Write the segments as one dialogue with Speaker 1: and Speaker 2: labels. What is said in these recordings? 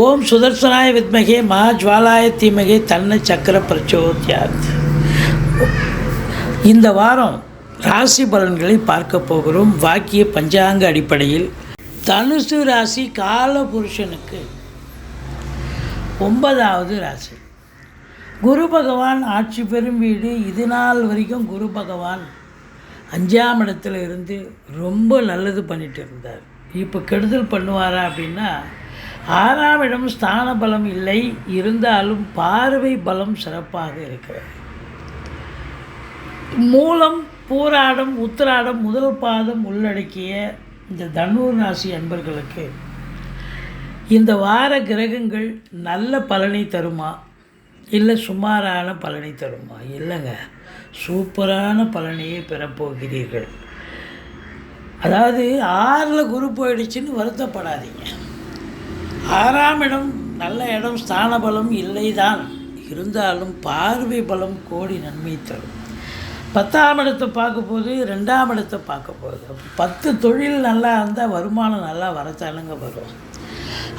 Speaker 1: ஓம் சுதர்சனாய வித்மகே மா ஜுவாலாய தீமகே தன்ன சக்கர பிரச்சோத்யாத். இந்த வாரம் ராசி பலன்களை பார்க்க போகிறோம். வாக்கிய பஞ்சாங்க அடிப்படையில் தனுசு ராசி கால புருஷனுக்கு ஒன்பதாவது ராசி. குரு பகவான் ஆட்சி பெறும் வீடு. இது நாள் வரைக்கும் குரு பகவான் அஞ்சாம் இடத்துல இருந்து ரொம்ப நல்லது பண்ணிட்டு இருந்தார். இப்போ கெடுதல் பண்ணுவாரா அப்படின்னா ஆறாவிடம் ஸ்தான பலம் இல்லை இருந்தாலும் பார்வை பலம் சிறப்பாக இருக்கிறது. மூலம் பூராடம் உத்திராடம் முதல் பாதம் உள்ளடக்கிய இந்த தனுர் ராசி அன்பர்களுக்கு இந்த வார கிரகங்கள் நல்ல பலனை தருமா? இல்லை சுமாரான பலனை தருமா? இல்லைங்க. சூப்பரான பலனையே பெறப்போகிறீர்கள். அதாவது ஆறில் குரு போயிடுச்சுன்னு வருத்தப்படாதீங்க. ஆறாம் இடம் நல்ல இடம் ஸ்தான பலம் இல்லைதான். இருந்தாலும் பார்வை பலம் கோடி நன்மை தரும். பத்தாம் இடத்தை பார்க்க போது ரெண்டாம் இடத்தை பார்க்க போகுது பத்து தொழில் நல்லா இருந்தால் வருமானம் நல்லா வரத்தானுங்க வரும்.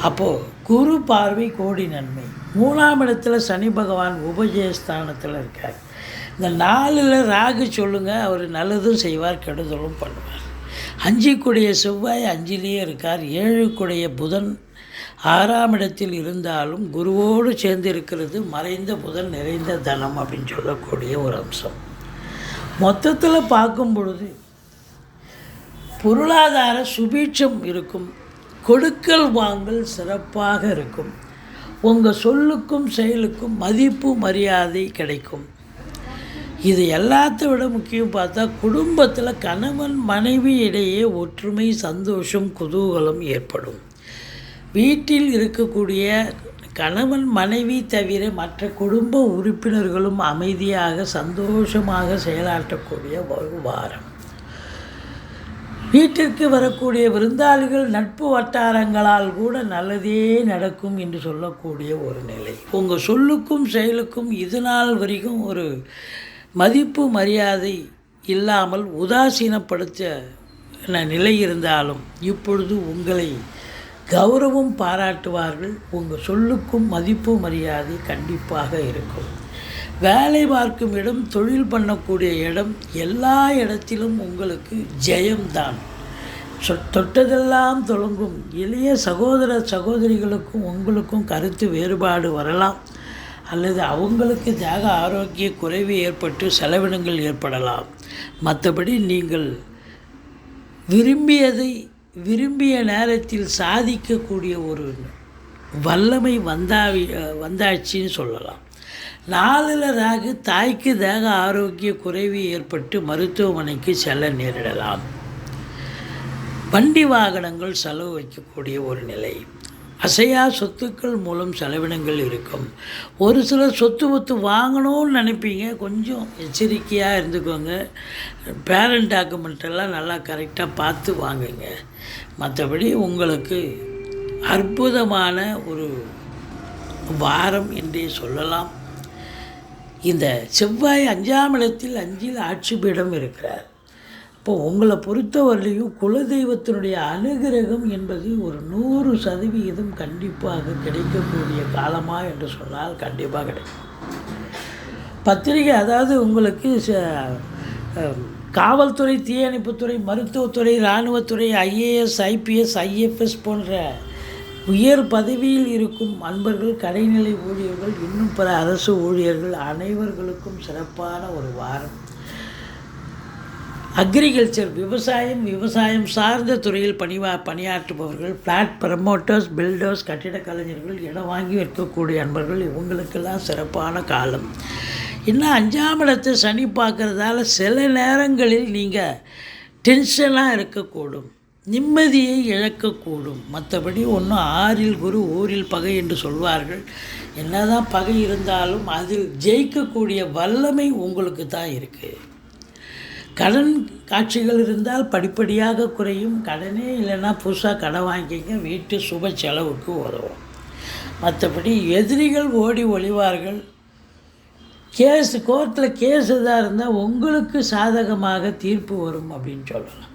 Speaker 1: அப்போது குரு பார்வை கோடி நன்மை. மூணாம் இடத்துல சனி பகவான் உபஜயஸ்தானத்தில் இருக்கார். இந்த நாலில் ராகு சொல்லுங்கள் அவர் நல்லதும் செய்வார் கெடுதலும் பண்ணுவார். அஞ்சுக்குடைய செவ்வாய் அஞ்சிலேயே இருக்கார். ஏழுக்குடைய புதன் ஆறாம் இடத்தில் இருந்தாலும் குருவோடு சேர்ந்து இருக்கிறது மறைந்த புதன் நிறைந்த தனம் அப்படின்னு சொல்லக்கூடிய ஒரு அம்சம். மொத்தத்தில் பார்க்கும் பொழுது பொருளாதார சுபீட்சம் இருக்கும் கொடுக்கல் வாங்கல் சிறப்பாக இருக்கும் உங்கள் சொல்லுக்கும் செயலுக்கும் மதிப்பு மரியாதை கிடைக்கும். இது எல்லாத்தை விட முக்கியம் பார்த்தா குடும்பத்தில் கணவன் மனைவி இடையே ஒற்றுமை சந்தோஷம் குதூகலம் ஏற்படும். வீட்டில் இருக்கக்கூடிய கணவன் மனைவி தவிர மற்ற குடும்ப உறுப்பினர்களும் அமைதியாக சந்தோஷமாக செயலாற்றக்கூடிய ஒரு வாரம். வீட்டிற்கு வரக்கூடிய விருந்தாளிகள் நட்பு வட்டாரங்களால் கூட நல்லதே நடக்கும் என்று சொல்லக்கூடிய ஒரு நிலை. உங்கள் சொல்லுக்கும் செயலுக்கும் இது நாள் வரைக்கும் ஒரு மதிப்பு மரியாதை இல்லாமல் உதாசீனப்படுத்த நிலை இருந்தாலும் இப்பொழுது உங்களை கௌரவம் பாராட்டுவார்கள். உங்கள் சொல்லுக்கும் மதிப்பு மரியாதை கண்டிப்பாக இருக்கும். வேலை பார்க்கும் இடம் தொழில் பண்ணக்கூடிய இடம் எல்லா இடத்திலும் உங்களுக்கு ஜெயம்தான். சொ தொட்டதெல்லாம் தொடங்கும். இளைய சகோதர சகோதரிகளுக்கும் உங்களுக்கும் கருத்து வேறுபாடு வரலாம். அல்லது அவங்களுக்கு தேக ஆரோக்கிய குறைவு ஏற்பட்டு செலவினங்கள் ஏற்படலாம். மற்றபடி நீங்கள் விரும்பியதை விரும்பிய நேரத்தில் சாதிக்கக்கூடிய ஒரு வல்லமை வந்தாவி வந்தாச்சுன்னு சொல்லலாம். நாளில் ராகு தாய்க்கு தேக ஆரோக்கிய குறைவு ஏற்பட்டு மருத்துவமனைக்கு செல்ல நேரிடலாம். வண்டி வாகனங்கள் செலவு வைக்கக்கூடிய ஒரு நிலை. அசையா சொத்துக்கள் மூலம் செலவினங்கள் இருக்கும். ஒரு சிலர் சொத்து ஒத்து வாங்கணும்னு நினைப்பீங்க. கொஞ்சம் எச்சரிக்கையாக இருந்துக்கோங்க. பேரண்ட் டாக்குமெண்ட்டெல்லாம் நல்லா கரெக்டாக பார்த்து வாங்குங்க. மற்றபடி உங்களுக்கு அற்புதமான ஒரு வாரம் என்றே சொல்லலாம். இந்த செவ்வாய் அஞ்சாம் இடத்தில் அஞ்சில் ஆட்சி பீடம் இருக்கிறார். இப்போ உங்களை பொறுத்தவரையிலையும் குலதெய்வத்தினுடைய அனுகிரகம் என்பது ஒரு நூறு சதவிகிதம் கண்டிப்பாக கிடைக்கக்கூடிய காலமா என்று சொன்னால் கண்டிப்பாக கிடைக்கும். பத்திரிகை அதாவது உங்களுக்கு காவல்துறை தீயணைப்புத்துறை மருத்துவத்துறை இராணுவத்துறை ஐஏஎஸ் ஐபிஎஸ் ஐஎஃப்எஸ் போன்ற உயர் பதவியில் இருக்கும் அன்பர்கள் கடைநிலை ஊழியர்கள் இன்னும் பிற அரசு ஊழியர்கள் அனைவர்களுக்கும் சிறப்பான ஒரு வாரம். அக்ரிகல்ச்சர் விவசாயம் விவசாயம் சார்ந்த துறையில் பணிவா பணியாற்றுபவர்கள் ஃப்ளாட் ப்ரமோட்டர்ஸ் பில்டர்ஸ் கட்டிடக் கலைஞர்கள் இடம் வாங்கி விற்கக்கூடிய அன்பர்கள் இவங்களுக்கெல்லாம் சிறப்பான காலம். இன்னும் அஞ்சாம் இடத்தை சனி பார்க்குறதால சில நேரங்களில் நீங்கள் டென்ஷனாக இருக்கக்கூடும். நிம்மதியை இழக்கக்கூடும். மற்றபடி ஒன்றும் ஆறில் குரு ஊரில் பகை என்று சொல்வார்கள். என்னதான் பகை இருந்தாலும் அதில் ஜெயிக்கக்கூடிய வல்லமை உங்களுக்கு தான் இருக்குது கடன் காட்சிகள் இருந்தால் படிப்படியாக குறையும். கடனே இல்லைன்னா புதுசாக கடன் வாங்கிங்க வீட்டு சுப செலவுக்கு உதவும். மற்றபடி எதிரிகள் ஓடி ஒளிவார்கள். கேஸ் கோர்ட்டில் கேஸ் எதாக இருந்தால் உங்களுக்கு சாதகமாக தீர்ப்பு வரும் அப்படின்னு சொல்லலாம்.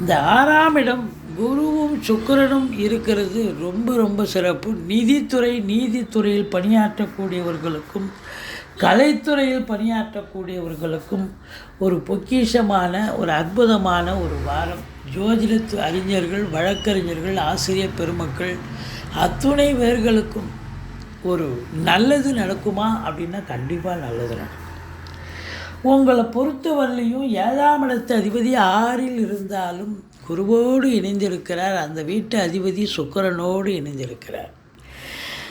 Speaker 1: இந்த ஆறாம் இடம் குருவும் சுக்கரனும் இருக்கிறது ரொம்ப ரொம்ப சிறப்பு. நிதித்துறை நீதித்துறையில் பணியாற்றக்கூடியவர்களுக்கும் கலைத்துறையில் பணியாற்றக்கூடியவர்களுக்கும் ஒரு பொக்கிஷமான ஒரு அற்புதமான ஒரு வாரம். ஜோதிடத்து அறிஞர்கள் வழக்கறிஞர்கள் ஆசிரியர் பெருமக்கள் அத்துணை பேர்களுக்கும் ஒரு நல்லது நடக்குமா அப்படின்னா கண்டிப்பாக நல்லது நடக்கும். உங்களை பொறுத்தவரையிலையும் ஏழாம் இடத்து அதிபதி ஆறில் இருந்தாலும் குருவோடு இணைந்திருக்கிறார். அந்த வீட்டு அதிபதி சுக்கரனோடு இணைந்திருக்கிறார்.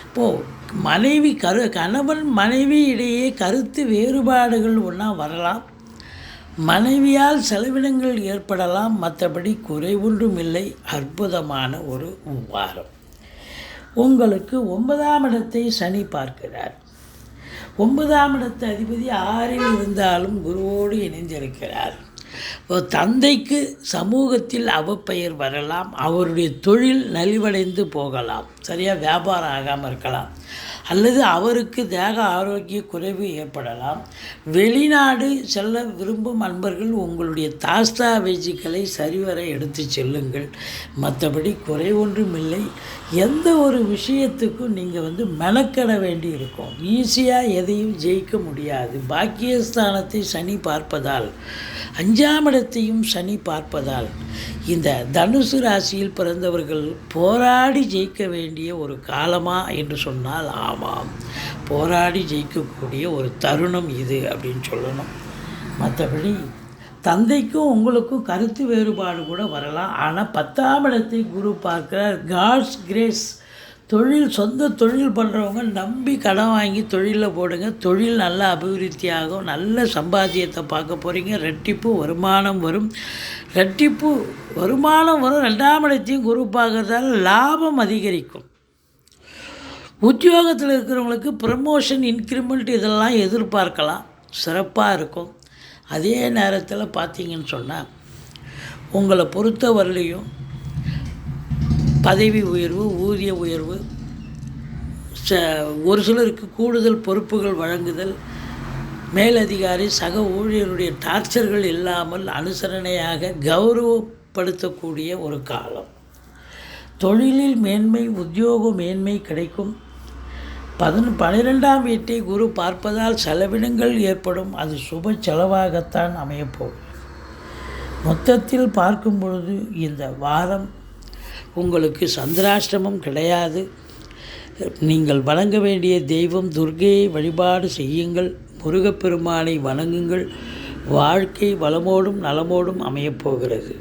Speaker 1: இப்போது மனைவி கரு கணவன் மனைவி இடையே கருத்து வேறுபாடுகள் ஒன்றா வரலாம். மனைவியால் செலவினங்கள் ஏற்படலாம். மற்றபடி குறை ஒன்றும் இல்லை அற்புதமான ஒரு வாரம். உங்களுக்கு ஒன்பதாம் இடத்தை சனி பார்க்கிறார். ஒன்பதாம் இடத்து அதிபதி ஆறில் இருந்தாலும் குருவோடு இணைந்திருக்கிறார். தந்தைக்கு சமூகத்தில் அவப்பெயர் வரலாம் அவருடைய தொழில் நலிவடைந்து போகலாம் சரியாக வியாபாரம் ஆகாமல் இருக்கலாம். அல்லது அவருக்கு தேக ஆரோக்கிய குறைவு ஏற்படலாம். வெளிநாடு செல்ல விரும்பும் அன்பர்கள் உங்களுடைய தாஸ்தாவேஜிக்களை சரிவர எடுத்து செல்லுங்கள். மற்றபடி குறை ஒன்றும் இல்லை எந்த ஒரு விஷயத்துக்கும் நீங்கள் வந்து மெனக்கட வேண்டி இருக்கும். ஈஸியாக எதையும் ஜெயிக்க முடியாது. பாக்கியஸ்தானத்தை சனி பார்ப்பதால் அஞ்சாம் இடத்தையும் சனி பார்ப்பதால் இந்த தனுசு ராசியில் பிறந்தவர்கள் போராடி ஜெயிக்க வேண்டிய ஒரு காலமா என்று சொன்னால் ஆமாம். போராடி ஜெயிக்கக்கூடிய ஒரு தருணம் இது அப்படின்னு சொல்லணும். மற்றபடி தந்தைக்கும் உங்களுக்கும் கருத்து வேறுபாடு கூட வரலாம். ஆனால் பத்தாம் இடத்தை குரு பார்க்கிறார். காட்ஸ் கிரேஸ் தொழில் சொந்த தொழில் பண்ணுறவங்க நம்பி கடன் வாங்கி தொழிலில் போடுங்க. தொழில் நல்லா அபிவிருத்தி ஆகும் நல்ல சம்பாத்தியத்தை பார்க்க போகிறீங்க ரெட்டிப்பு வருமானம் வரும். ரெட்டிப்பு வருமானம் வரும். ரெண்டாம் இடத்தையும் குரு பார்க்கறதால லாபம் அதிகரிக்கும். உத்தியோகத்தில் இருக்கிறவங்களுக்கு ப்ரமோஷன் இன்க்ரிமெண்ட் இதெல்லாம் எதிர்பார்க்கலாம். சிறப்பாக இருக்கும். அதே நேரத்தில் பார்த்தீங்கன்னு சொன்னால் உங்களை பொறுத்தவரையிலையும் பதவி உயர்வு ஊதிய உயர்வு ச ஒரு சிலருக்கு கூடுதல் பொறுப்புகள் வழங்குதல் மேலதிகாரி சக ஊழியருடைய டார்ச்சர்கள் இல்லாமல் அனுசரணையாக கௌரவப்படுத்தக்கூடிய ஒரு காலம். தொழிலில் மேன்மை உத்தியோக மேன்மை கிடைக்கும். பதின பனிரெண்டாம் வீட்டை குரு பார்ப்பதால் செலவினங்கள் ஏற்படும். அது சுப செலவாகத்தான் அமையப்போகும். மொத்தத்தில் பார்க்கும் பொழுது இந்த வாரம் உங்களுக்கு சந்திராஷ்டமம் கிடையாது. நீங்கள் வணங்க வேண்டிய தெய்வம் துர்கையை வழிபாடு செய்யுங்கள். முருகப்பெருமானை வணங்குங்கள். வாழ்க்கை வளமோடும் நலமோடும் அமையப்போகிறது